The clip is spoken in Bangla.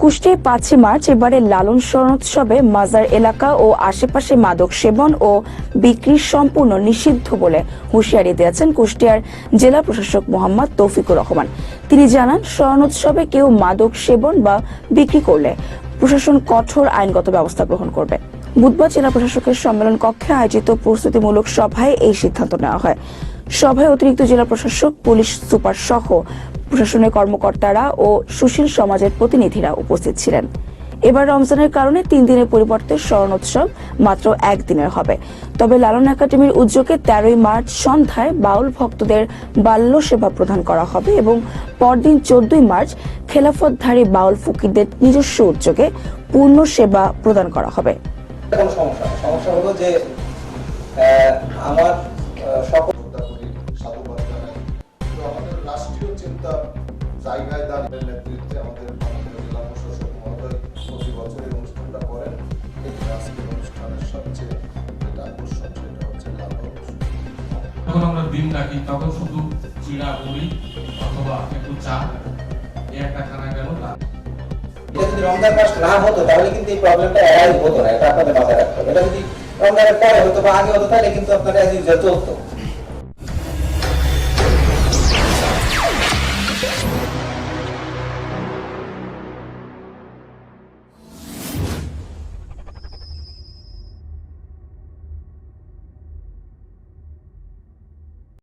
কুষ্টিয়ায় পাঁচই মার্চ এবারে লালন সরণোৎসবে মাজার এলাকা ও আশেপাশে মাদক সেবন ও বিক্রি সম্পূর্ণ নিষিদ্ধ বলে হুঁশিয়ারি দিয়েছেন কুষ্টিয়ার জেলা প্রশাসক মোহাম্মদ তৌফিকুর রহমান। তিনি জানান, শরণোৎসবে কেউ মাদক সেবন বা বিক্রি করলে প্রশাসন কঠোর আইনগত ব্যবস্থা গ্রহণ করবে। বুধবার জেলা প্রশাসকের সম্মেলন কক্ষে আয়োজিত প্রস্তুতিমূলক সভায় এই সিদ্ধান্ত নেওয়া হয়। সভায় অতিরিক্ত জেলা প্রশাসক, পুলিশ সুপার সহ প্রশাসনের কর্মকর্তারা ও সুশীল সমাজের প্রতিনিধিরা উপস্থিত ছিলেন। এবার রমজানের কারণে তিন দিনের পরিবর্তে স্মরণ উৎসব মাত্র একদিনের হবে। তবে লালন একাডেমির উদ্যোগে তেরোই মার্চ সন্ধ্যায় বাউল ভক্তদের বাল্য সেবা প্রদান করা হবে এবং পরদিন চোদ্দই মার্চ খেলাফতধারী বাউল ফকিরদের নিজস্ব উদ্যোগে পূর্ণ সেবা প্রদান করা হবে। সমস্যা হলো যে আমার জায়গায় দাঁড়িয়ে নেতৃত্বে আমাদের মাননীয় জেলা প্রশাসক মহোদয় প্রতি বছর এই অনুষ্ঠানটা করেন এই আজকের অনুষ্ঠানের সবচেয়ে যেটা আকর্ষণ সেটা হচ্ছে যখন আমরা দিন রাখি তখন শুধু চিড়া মুড়ি অথবা একটু চা। এই একটা খানা গেল এটা যদি রমজান মাস না হতো তাহলে কিন্তু এই প্রবলেমটা অ্যারাইজ হতো না এটা আপনাদের মাথায় রাখতে হবে। এটা যদি রমজানের পরে হতো বা আগে হতো তাহলে কিন্তু আপনার অ্যাজ ইউজুয়াল চলতো।